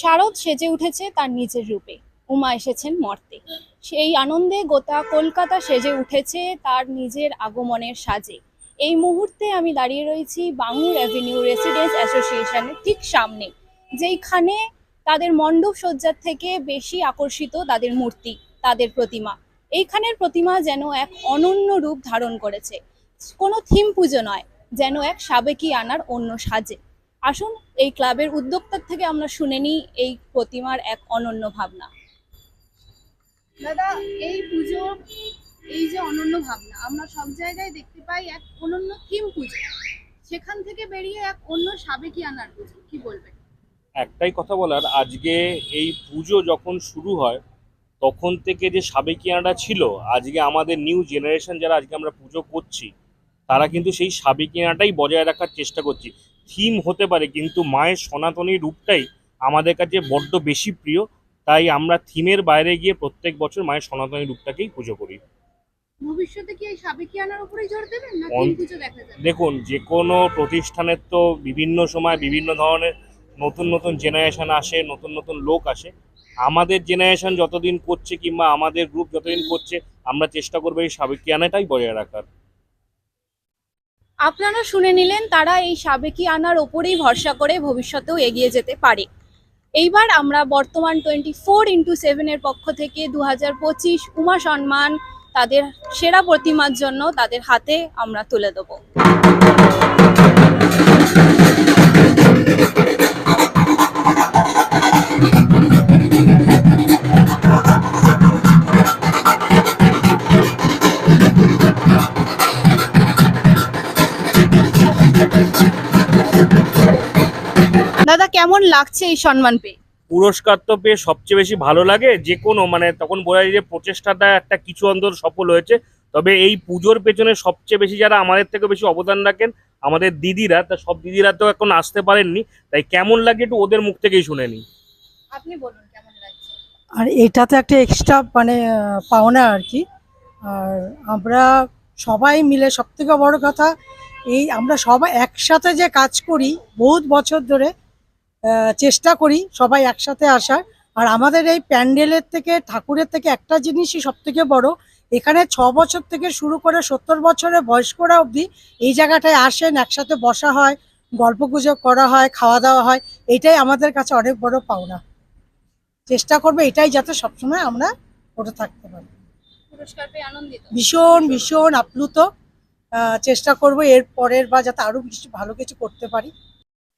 শারদ সেজে উঠেছে তার নিজের রূপে। উমা এসেছেন মর্তে। সেই আনন্দে গোটা কলকাতা সেজে উঠেছে তার নিজের আগমনের সাজে। এই মুহূর্তে আমি দাঁড়িয়ে রয়েছি বাঙুর অ্যাভিনিউ রেসিডেন্স অ্যাসোসিয়েশনের ঠিক সামনে, যেইখানে তাদের মণ্ডপ সজ্জার থেকে বেশি আকর্ষিত তাদের মূর্তি, তাদের প্রতিমা। এইখানের প্রতিমা যেন এক অনন্য রূপ ধারণ করেছে। কোনো থিম পুজো নয়, যেন এক সাবেকি আনার অন্য সাজে। আসুন এই ক্লাবের উদ্যোক্তার থেকে আমরা শুনে নিই এই প্রতিমার এক অনন্য ভাবনা। দাদা এই পুজো এই যে অনন্য ভাবনা আমরা সব জায়গায় দেখতে পাই এক অনন্য থিম পুজো। সেখান থেকে বেরিয়ে এক অন্য সাবেকি আনার পুজো কি বলবেন? একটাই কথা বলার আজকে এই পুজো যখন শুরু হয় তখন থেকে যে সাবেকিয়ানাটা ছিল আজকে আমাদের নিউ জেনারেশন যারা আজকে আমরা পুজো করছি তারা কিন্তু সেই সাবেকিয়ানাটাই বজায় রাখার চেষ্টা করছি। থিম হতে পারে কিন্তু মায়ের সনাতনী রূপটাই আমাদের কাছে বড্ড বেশি প্রিয়। তাই আমরা থিমের বাইরে গিয়ে প্রত্যেক বছর মায়ের সনাতনী রূপটাকেই পুজো করি। ভবিষ্যতে কি এই সাবেকি উপরেই জোর দেবেন না অন- পুজো দেখা যাবে? দেখুন যে কোনো প্রতিষ্ঠানের তো বিভিন্ন সময় বিভিন্ন ধরনের নতুন নতুন জেনারেশন আসে নতুন নতুন লোক আসে। আমাদের জেনারেশন যতদিন করছে কিংবা আমাদের গ্রুপ যতদিন করছে আমরা চেষ্টা করব এই সাবেকিয়ানাটাই বজায় রাখার। আপনারা শুনে নিলেন তারা এই সাবেকি আনার ওপরেই ভরসা করে ভবিষ্যতেও এগিয়ে যেতে পারে। এইবার আমরা বর্তমান টোয়েন্টি ফোর ইন্টু সেভেনের পক্ষ থেকে দু হাজার পঁচিশ উমা সম্মান তাদের সেরা প্রতিমার জন্য তাদের হাতে আমরা তুলে দেবো। কেমন লাগছে এই সম্মান পেয়ে? পুরস্কার তো পেয়ে সবচেয়ে বেশি ভালো লাগে যে কোনো মানে তখন বোঝা যায় যে প্রচেষ্টাটা একটা কিছু অন্তর সফল হয়েছে। তবে এই পুজোর পেছনে সবচেয়ে বেশি যারা আমাদের থেকে বেশি অবদান রাখেন আমাদের দিদিরা তা সব দিদিরা তো এখন আসতে পারেননি তাই কেমন লাগে একটু ওদের মুখ থেকেই শুনে নি আপনি বলুন কেমন লাগছে? আর এটা তো একটা এক্সট্রা মানে পাওনা আর কি। আর আমরা সবাই মিলে সব থেকে বড় কথা এই আমরা সবাই একসাথে যে কাজ করি বহুত বছর ধরে চেষ্টা করি সবাই একসাথে আসার। আর আমাদের এই প্যান্ডেলের থেকে ঠাকুরের থেকে একটা জিনিসই সব থেকে বড় এখানে ছ বছর থেকে শুরু করে সত্তর বছরের বয়স্করা অবধি এই জায়গাটায় আসেন একসাথে বসা হয় গল্প গুজব করা হয় খাওয়া দাওয়া হয় এটাই আমাদের কাছে অনেক বড় পাওনা। চেষ্টা করব এটাই যাতে সবসময় আমরা করে থাকতে পারি। ভীষণ ভীষণ আপ্লুত। চেষ্টা করব এর পরের বা যাতে আরও কিছু ভালো কিছু করতে পারি।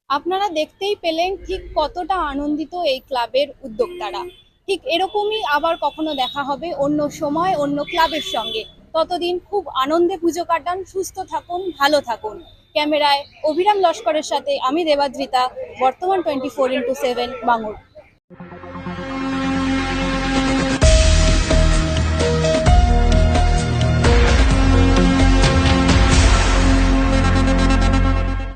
আপনারা দেখতেই পেলেন ঠিক কতটা আনন্দিত এই ক্লাবের উদ্যোক্তারা। ঠিক এরকমই আবার কখনো দেখা হবে অন্য সময়, অন্য ক্লাবের সঙ্গে। ততদিন খুব আনন্দে পুজো কাটান, সুস্থ থাকুন, ভালো থাকুন। ক্যামেরায় অভিরাম লস্করের সাথে আমি দেবাদ্রিতা, বর্তমান twenty four into seven Bangur